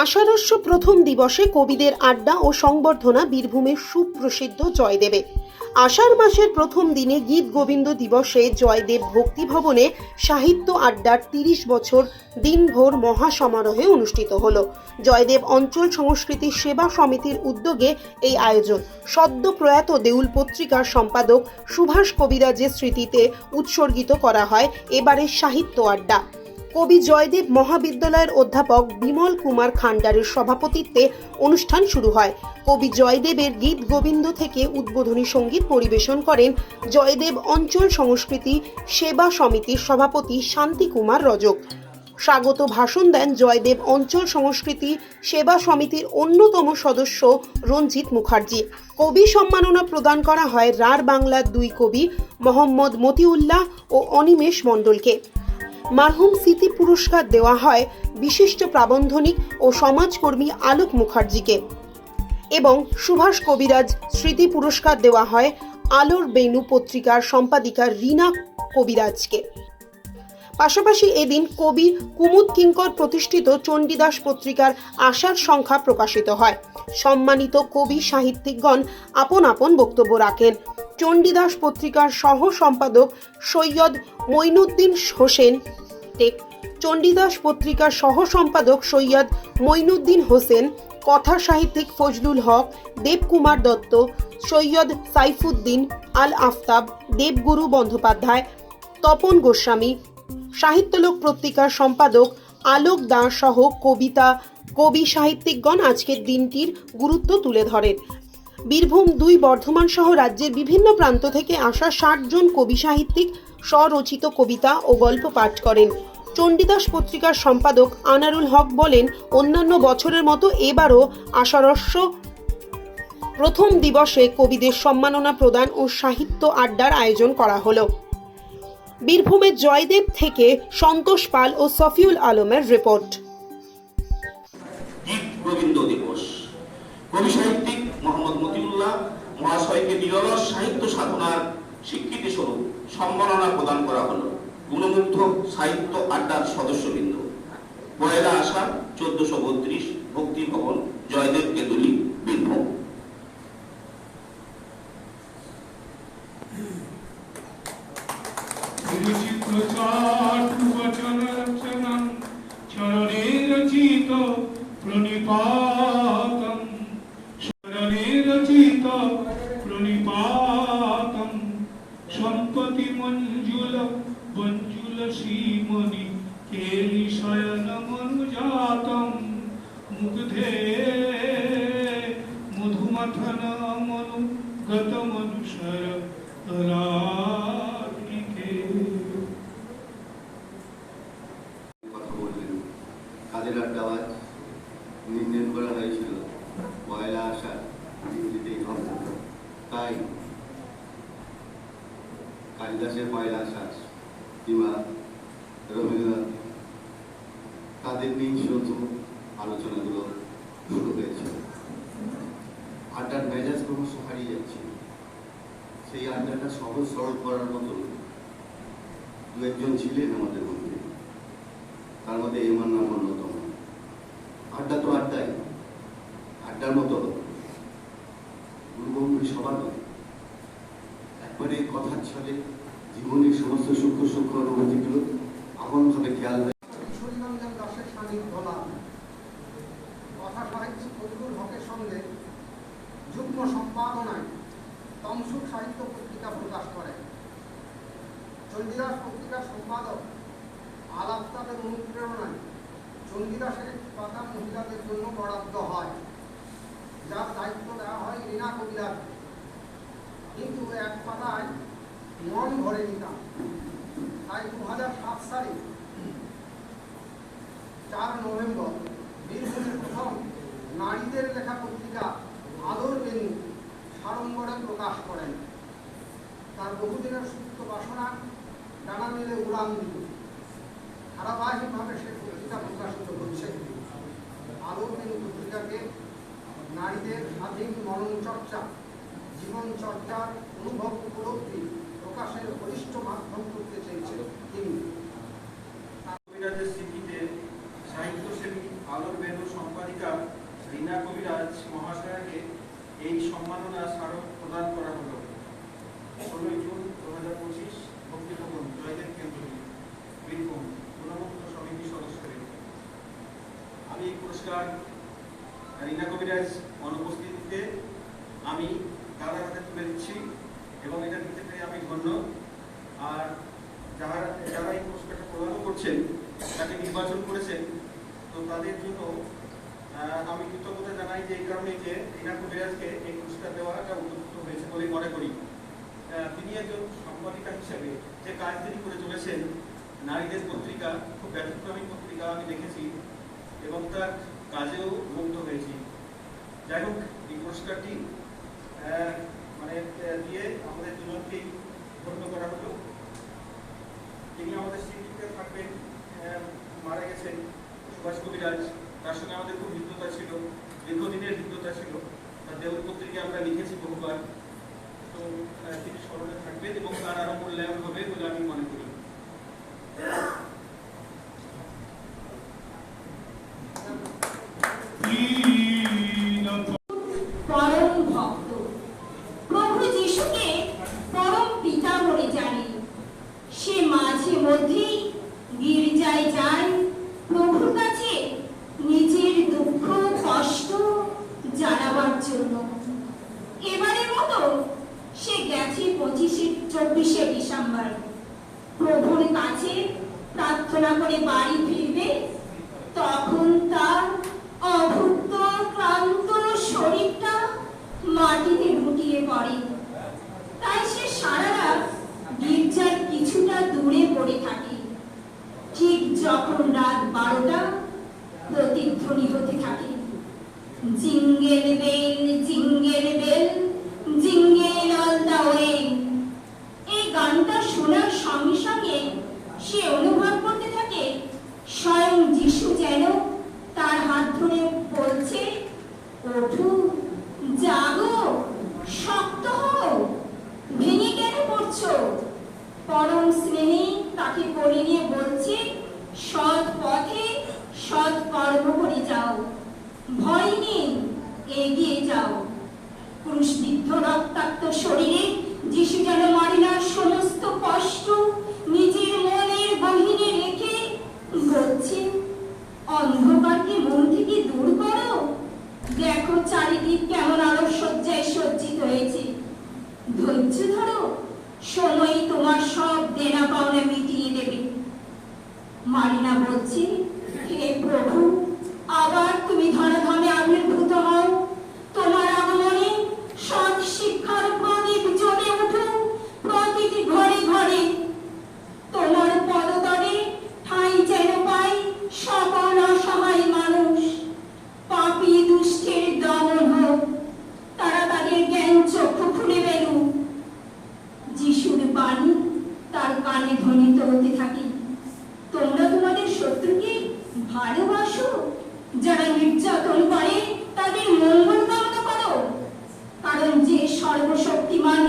আষাঢ়স্য প্রথম দিবসে কবিদের আড্ডা ও সংবর্ধনা বীরভূমের সুপ্রসিদ্ধ জয়দেবে। আষাঢ় মাসের প্রথম দিনে গীত গোবিন্দ দিবসে জয়দেব ভক্তিভবনে সাহিত্য আড্ডার তিরিশ বছর দিনভর মহাসমারোহে অনুষ্ঠিত হল। জয়দেব অঞ্চল সংস্কৃতি সেবা সমিতির উদ্যোগে এই আয়োজন। সদ্য প্রয়াত দেউল পত্রিকার সম্পাদক সুভাষ কবিরাজের স্মৃতিতে উৎসর্গিত করা হয় এবারের সাহিত্য আড্ডা। কবি জয়দেব মহাবিদ্যালয়ের অধ্যাপক বিমল কুমার খান্ডারের সভাপতিত্বে অনুষ্ঠান শুরু হয়। কবি জয়দেবের গীত গোবিন্দ থেকে উদ্বোধনী সংগীত পরিবেশন করেন জয়দেব অঞ্চল সংস্কৃতি সেবা সমিতির সভাপতি শান্তি কুমার রজক। স্বাগত ভাষণ দেন জয়দেব অঞ্চল সংস্কৃতি সেবা সমিতির অন্যতম সদস্য রঞ্জিত মুখার্জি। কবি সম্মাননা প্রদান করা হয় রার বাংলার দুই কবি, মোহাম্মদ মতিউল্লাহ ও অনিমেষ মণ্ডলকে। মারহুম স্মৃতি পুরস্কার দেওয়া হয় বিশিষ্ট প্রাবন্ধনিক ও সমাজকর্মী আলোক মুখার্জিকে। এবং সুভাষ কবিরাজ স্মৃতি পুরস্কার দেওয়া হয় আলোর বেনু পত্রিকার সম্পাদিকা রীনা কবিরাজকে। পাশাপাশি এদিন কবি কুমুদ কিঙ্কর প্রতিষ্ঠিত চণ্ডীদাস পত্রিকার আশার সংখ্যা প্রকাশিত হয়। সম্মানিত কবি সাহিত্যিকগণ আপন আপন বক্তব্য রাখেন। চণ্ডীদাস পত্রিকার সহ সম্পাদক সৈয়দ মঈনুদ্দিন হোসেন। টেক চণ্ডীদাস পত্রিকার সহ সম্পাদক সৈয়দ মঈনুদ্দিন হোসেন, কথা সাহিত্যিক ফজলুল হক, দেবকুমার দত্ত, সৈয়দ সাইফুদ্দিন আল আফতাব দেবগুরু বন্দ্যোপাধ্যায়, তপন গোস্বামী, সাহিত্যলোক পত্রিকার সম্পাদক আলোক দাঁ সহ কবিতা কবি সাহিত্যিকগণ আজকের দিনটির গুরুত্ব তুলে ধরেন। বীরভূম দুই বর্ধমান সহ রাজ্যের বিভিন্ন প্রান্ত থেকে আসা ষাট জন কবি সাহিত্যিক স্বরচিত কবিতা ও গল্প পাঠ করেন। চণ্ডীদাস পত্রিকার সম্পাদক আনারুল হক বলেন, অন্যান্য বছরের মতো এবারও আষাঢ়স্য প্রথম দিবসে কবিদের সম্মাননা প্রদান ও সাহিত্য আড্ডার আয়োজন করা হলো। বীরভূমের জয়দেব থেকে সন্তোষ পাল ও সফিউল আলমের রিপোর্ট। দিবস। কবি মহাশয়কে নিরলস সাহিত্য সাধনার স্বীকৃতি স্বরূপ সম্মাননা প্রদান করা হলো। গুণমুগ্ধ সাহিত্য আড্ডার সদস্যবৃন্দ। পয়লা আষাঢ় চোদ্দশো বত্রিশ, ভক্তি ভবন, জয়দেব কেতুলি, বীরভূম। প্রণিপাতম। চরণে রচিত শ্রীমণি কেলি শয়ন মনুজাতম মুগ্ধে মধুমথন মনু গত মনুষর রাধিকে কথা বললেন কাদের আড্ডাবাজ নির্ণয় করা হয়েছিল পয়লা আষাঢ় দিনটিতেই হবে তাই কালিদাসের পয়লা আষাঢ় কিংবা রবীন্দ্রনাথ তাদের নিয়ে শুধু আলোচনাগুলো শুরু হয়েছিল আড্ডার মেজাজ ক্রমশ হারিয়ে যাচ্ছে সেই আড্ডাটা সহজ সরল করার মতো দু একজন ছিলেন আমাদের মধ্যে। তার মধ্যে এমন নাম অন্যতম। আড্ডা তো আড্ডাই। আড্ডার মতো গুরুগম্ভীর সবার একবারে কথার ছলে জীবনের সমস্ত সূক্ষ্ম সূক্ষ্ম অনুভূতিগুলো আপনভাবে খেয়াল হয় কিশোরীরঞ্জন দাসের সান্নিধ্য লাভ কথা সাহিত্যিক ফজলুল হকের সঙ্গে যুগ্ম সম্পাদনায় তমসুক সাহিত্য পত্রিকা প্রকাশ করেন চণ্ডীদাস পত্রিকার সম্পাদক আলাপতাদের অনুপ্রেরণায় চণ্ডীদাসের পাতা মহিলাদের জন্য বরাদ্দ হয়। যার দায়িত্ব দেওয়া হয় রীনা কবিরাজ। কিন্তু এক পাতায় মন ভরে নিতাম। তাই দু হাজার সাত সালে চার নভেম্বর বীরভূমের প্রথম নারীদের লেখা পত্রিকা আদর বেনু সাড়ম্বরে প্রকাশ করেন। তার বহুদিনের সুপ্ত বাসনা ডানা মেলে উড়ান দিল। ধারাবাহিকভাবে সে পত্রিকা প্রকাশিত হচ্ছে আলো বেনু পত্রিকাকে নারীদের স্বাধীন মনন চর্চা জীবন চর্চার অনুভব উপলব্ধি প্রকাশের বলিষ্ঠ মাধ্যম করতে চেয়েছে তিনি কবিরাজের স্মৃতিতে সাহিত্যসেবী আলোর বেনু সম্পাদিত রীনা কবিরাজ মহাশয়াকে এই সম্মাননা স্মারক প্রদান করা হলো ষোলোই জুন দু হাজার পঁচিশ ভক্তিভবন জয়দেব কেন্দ্র বীরভূম গুণমুক্ত সমিতি সদস্যদের আমি এই পুরস্কার অনুপস্থিতিতে আমি হাতে তুলে দিচ্ছি এবং এটা দিতে পেরে আমি ধন্য। আর যারা যারা এই পুরস্কারটা করছেন, তাকে নির্বাচন করেছেন, তো তাদের জন্য আমি কৃতজ্ঞতা জানাই যে এই কারণে যে এই পুরস্কার দেওয়াটা উপযুক্ত হয়েছে বলে মনে করি। তিনি একজন সাংবাদিকা হিসেবে যে কাজ তিনি করে চলেছেন, নারীদের পত্রিকা, খুব ব্যতিক্রমী পত্রিকা আমি দেখেছি এবং তার কাজেও মুগ্ধ হয়েছি। যাই হোক, এই পুরস্কারটি মানে দিয়ে আমাদের দুজনকেই ধন্য করা হলো। তিনি আমাদের স্মৃতিতে থাকবেন মারা গেছেন সুভাষ কবিরাজ। তার সঙ্গে আমাদের খুব হৃদ্যতা ছিল, দীর্ঘদিনের হৃদ্যতা ছিল। তার পত্রিকায় আমরা লিখেছি বহুবার। তো তিনি স্মরণে থাকবেন এবং তার আরও মূল্যায়ন হবে বলে আমি মনে করি। বলে জানে সে মাঝে মধ্যেই গির্জায় যায়। প্রভুর কাছে নিজের দুঃখ, কষ্ট জানাবার জন্য। এবারের মতো সে গেছে পঁচিশে, চব্বিশে ডিসেম্বর। প্রভুর কাছে প্রার্থনা করে বাড়ি ফিরবে। তখন তার অভুক্ত ক্লান্ত শরীরটা মাটিতে লুটিয়ে পড়ে। তাই সে সারা রাত দূরে পড়ে থাকে। ঠিক যখন রাত বারোটা প্রতিধ্বনি হতে থাকে। Jingle bell jingle all the way এই গানটা শোনার সঙ্গে সঙ্গে সে অনুভব করতে থাকে স্বয়ং যিশু যেন তার হাত ধরে বলছে ওঠো জাগো শক্ত হও ভেঙে কেন পড়ছো স্নেহে তাকে নিয়ে বলছে, সৎ পথে সৎ কর্ম করে যাও। ভয় নেই, এগিয়ে যাও। রক্তাক্ত শরীরে যিশু যেন মারিনার সমস্ত কষ্ট নিজের মনের গহীনে রেখে বলছে, অন্ধকারকে মন ভালোবাসো? যারা নির্যাতন করে তাদের মঙ্গল কামনা করো। কারণ যে সর্বশক্তিমান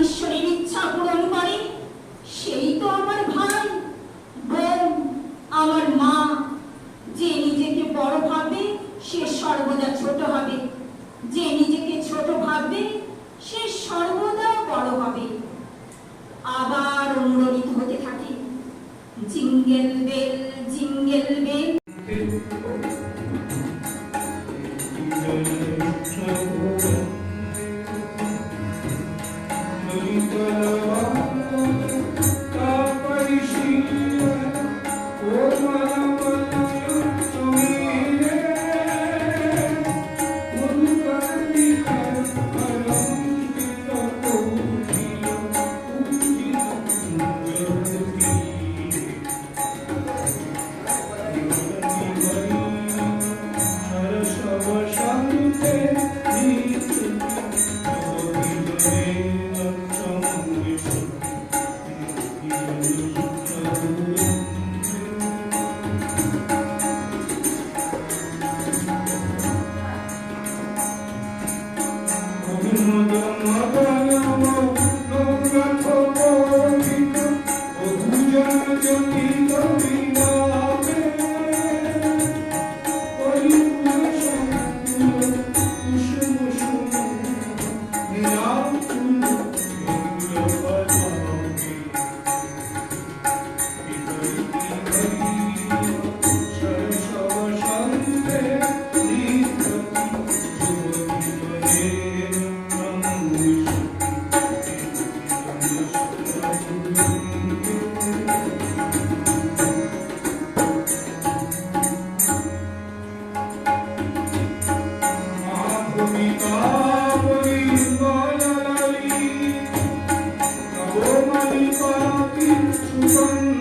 Thank you. sun.